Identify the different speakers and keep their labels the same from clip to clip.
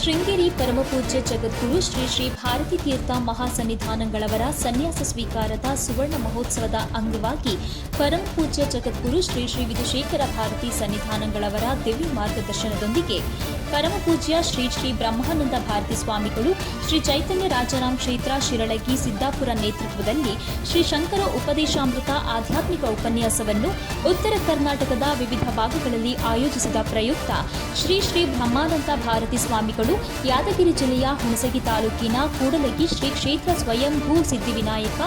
Speaker 1: ಶೃಂಗೇರಿ ಪರಮಪೂಜ್ಯ ಜಗದ್ಗುರು ಶ್ರೀ ಶ್ರೀ ಭಾರತಿ ತೀರ್ಥ ಮಹಾಸನ್ನಿಧಾನಗಳವರ ಸನ್ಯಾಸ ಸ್ವೀಕಾರದ ಸುವರ್ಣ ಮಹೋತ್ಸವದ ಅಂಗವಾಗಿ ಪರಮಪೂಜ್ಯ ಜಗದ್ಗುರು ಶ್ರೀ ಶ್ರೀ ವಿಧುಶೇಖರ ಭಾರತಿ ಸನ್ನಿಧಾನಗಳವರ ದಿವ್ಯ ಮಾರ್ಗದರ್ಶನದೊಂದಿಗೆ ಪರಮಪೂಜ್ಯ ಶ್ರೀ ಶ್ರೀ ಬ್ರಹ್ಮಾನಂದ ಭಾರತಿ ಸ್ವಾಮಿಗಳು ಶ್ರೀ ಚೈತನ್ಯ ರಾಜಾರಾಮ್ ಕ್ಷೇತ್ರ ಶಿರಳಗಿ ಸಿದ್ದಾಪುರ ನೇತೃತ್ವದಲ್ಲಿ ಶ್ರೀ ಶಂಕರ ಉಪದೇಶಾಮೃತ ಆಧ್ಯಾತ್ಮಿಕ ಉಪನ್ಯಾಸವನ್ನು ಉತ್ತರ ಕರ್ನಾಟಕದ ವಿವಿಧ ಭಾಗಗಳಲ್ಲಿ ಆಯೋಜಿಸಿದ ಪ್ರಯುಕ್ತ ಶ್ರೀ ಶ್ರೀ ಬ್ರಹ್ಮಾನಂದ ಭಾರತಿ ಸ್ವಾಮಿಗಳು ಯಾದಗಿರಿ ಜಿಲ್ಲೆಯ ಹುಣಸಗಿ ತಾಲೂಕಿನ ಕೂಡಲಗಿ ಶ್ರೀ ಕ್ಷೇತ್ರ ಸ್ವಯಂಭೂ ಸಿದ್ಧಿವಿನಾಯಕ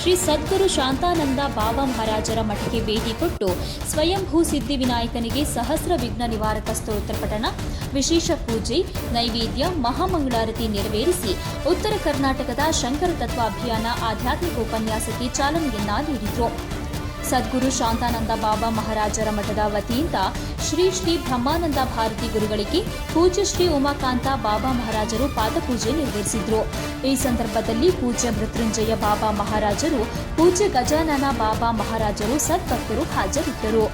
Speaker 1: ಶ್ರೀ ಸದ್ಗುರು ಶಾಂತಾನಂದ ಬಾಬಾ ಮಹಾರಾಜರ ಮಠಕ್ಕೆ ಭೇಟಿ ಕೊಟ್ಟು ಸ್ವಯಂಭೂ ಸಿದ್ಧಿವಿನಾಯಕನಿಗೆ ಸಹಸ್ರ ವಿಘ್ನ ನಿವಾರಕ ಸ್ತೋತ್ರ ಪಠಣ, ವಿಶೇಷ ಪೂಜೆ, ನೈವೇದ್ಯ, ಮಹಾಮಂಗಳಾರತಿ ನೆರವೇರಿಸಿ ಉತ್ತರ ಕರ್ನಾಟಕದ ಶಂಕರ ತತ್ವ ಅಭಿಯಾನ ಆಧ್ಯಾತ್ಮಿಕ ಉಪನ್ಯಾಸಕ್ಕೆ ಚಾಲನೆಯನ್ನ ನೀಡಿದರು. ಸದ್ಗುರು ಶಾಂತಾನಂದ ಬಾಬಾ ಮಹಾರಾಜರ ಮಠದ ವತಿಯಿಂದ ಶ್ರೀ ಶ್ರೀ ಬ್ರಹ್ಮಾನಂದ ಭಾರತಿ ಗುರುಗಳಿಗೆ ಪೂಜ್ಯ ಶ್ರೀ ಉಮಾಕಾಂತ ಬಾಬಾ ಮಹಾರಾಜರು ಪಾದಪೂಜೆ ನೆರವೇರಿಸಿದ್ರು. ಈ ಸಂದರ್ಭದಲ್ಲಿ ಪೂಜ್ಯ ಮೃತ್ಯುಂಜಯ ಬಾಬಾ ಮಹಾರಾಜರು, ಪೂಜ್ಯ ಗಜಾನನ ಬಾಬಾ ಮಹಾರಾಜರು ಸದ್ಭಕ್ತರು ಹಾಜರಿದ್ದರು.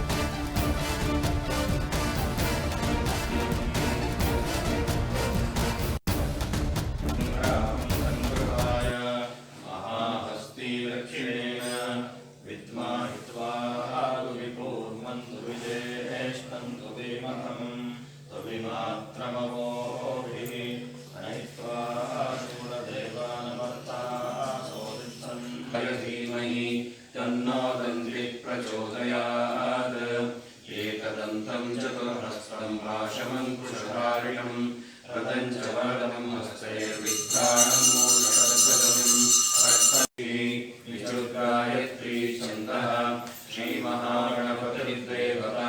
Speaker 2: शङ्कर धीमहि तन्नो दन्ति प्रचोदयात् एतदन्तं चतुर्हस्तं पाशमङ्कुशधारिणम् रतं च वरदं हस्तैर्विघ्राणमूलसर्वदम् गायत्री छन्दः, श्रीमहागणपतिर्देवता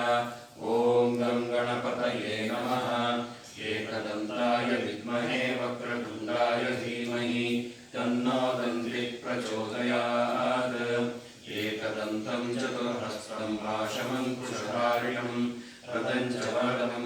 Speaker 2: प्रचोदयात्। एकदन्तम् चतुर्हस्तम् भाषमम् कुशकार्यम् रतम् च वरदम्